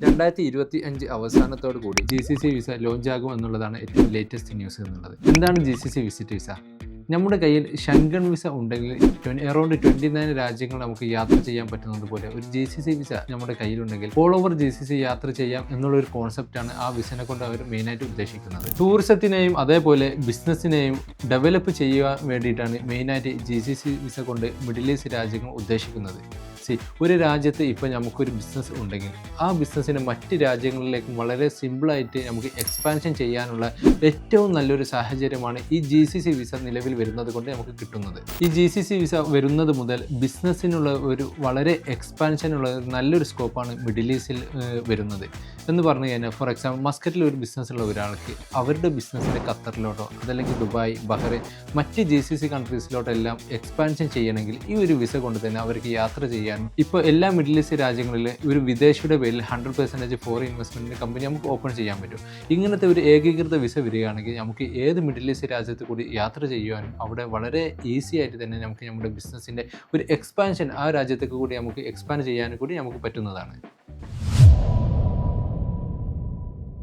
രണ്ടായിരത്തി ഇരുപത്തി അഞ്ച് അവസാനത്തോടു കൂടി G C C visa launch ആകും എന്നുള്ളതാണ് ഏറ്റവും ലേറ്റസ്റ്റ് ന്യൂസ് എന്നുള്ളത്. എന്താണ് G C C visit visa നമ്മുടെ കയ്യിൽ ഷങ്കൺ വിസ ഉണ്ടെങ്കിൽ അറൗണ്ട് ട്വന്റി നയൻ രാജ്യങ്ങൾ നമുക്ക് യാത്ര ചെയ്യാൻ പറ്റുന്നത് പോലെ ഒരു ജി സി സി വിസ നമ്മുടെ കയ്യിലുണ്ടെങ്കിൽ all over G C C യാത്ര ചെയ്യാം എന്നുള്ള ഒരു കോൺസെപ്റ്റാണ് ആ വിസനെ കൊണ്ട് അവർ മെയിനായിട്ട് ഉദ്ദേശിക്കുന്നത്. ടൂറിസത്തിനെയും അതേപോലെ ബിസിനസ്സിനെയും ഡെവലപ്പ് ചെയ്യാൻ വേണ്ടിയിട്ടാണ് മെയിനായിട്ട് ജി സി സി വിസ കൊണ്ട് മിഡിൽ ഈസ്റ്റ് രാജ്യങ്ങൾ ഉദ്ദേശിക്കുന്നത്. സി ഒരു രാജ്യത്ത് ഇപ്പോൾ നമുക്കൊരു ബിസിനസ് ഉണ്ടെങ്കിൽ ആ ബിസിനസ്സിനെ മറ്റ് രാജ്യങ്ങളിലേക്ക് വളരെ സിമ്പിളായിട്ട് നമുക്ക് എക്സ്പാൻഷൻ ചെയ്യാനുള്ള ഏറ്റവും നല്ലൊരു സാഹചര്യമാണ് ഈ ജി സി സി വിസ നിലവിൽ വരുന്നത് കൊണ്ട് നമുക്ക് കിട്ടുന്നത്. ഈ ജി സി സി വിസ വരുന്നത് മുതൽ ബിസിനസ്സിനുള്ള ഒരു വളരെ എക്സ്പാൻഷൻ ഉള്ള നല്ലൊരു സ്കോപ്പാണ് മിഡിൽ ഈസ്റ്റിൽ വരുന്നത്. എന്ന് പറഞ്ഞു കഴിഞ്ഞാൽ ഫോർ എക്സാമ്പിൾ മസ്കറ്റിൽ ഒരു ബിസിനസ് ഉള്ള ഒരാൾക്ക് അവരുടെ ബിസിനസ്സിന്റെ ഖത്തറിലോട്ടോ അതല്ലെങ്കിൽ ദുബായ് ബഹ്റൈൻ മറ്റ് ജി സി സി കൺട്രീസിലോട്ടെല്ലാം എക്സ്പാൻഷൻ ചെയ്യണമെങ്കിൽ ഈ ഒരു വിസ കൊണ്ട് തന്നെ അവർക്ക് യാത്ര ചെയ്യാനും ഇപ്പോൾ എല്ലാ മിഡിൽ ഈസ്റ്റ് രാജ്യങ്ങളിൽ ഒരു വിദേശിയുടെ പേരിൽ ഹൺഡ്രഡ് പെർസെന്റേജ് ഫോറിൻ ഇൻവെസ്റ്റ്മെന്റിന് കമ്പനി നമുക്ക് ഓപ്പൺ ചെയ്യാൻ പറ്റും. ഇങ്ങനത്തെ ഒരു ഏകീകൃത വിസ വരികയാണെങ്കിൽ നമുക്ക് ഏത് മിഡിൽ ഈസ്റ്റ് രാജ്യത്ത് കൂടി യാത്ര ചെയ്യുവാനും അവിടെ വളരെ ഈസി ആയിട്ട് തന്നെ നമുക്ക് നമ്മുടെ ബിസിനസ്സിന്റെ ഒരു എക്സ്പാൻഷൻ ആ രാജ്യത്തേക്ക് കൂടി നമുക്ക് എക്സ്പാൻഡ് ചെയ്യാനും കൂടി നമുക്ക് പറ്റുന്നതാണ്.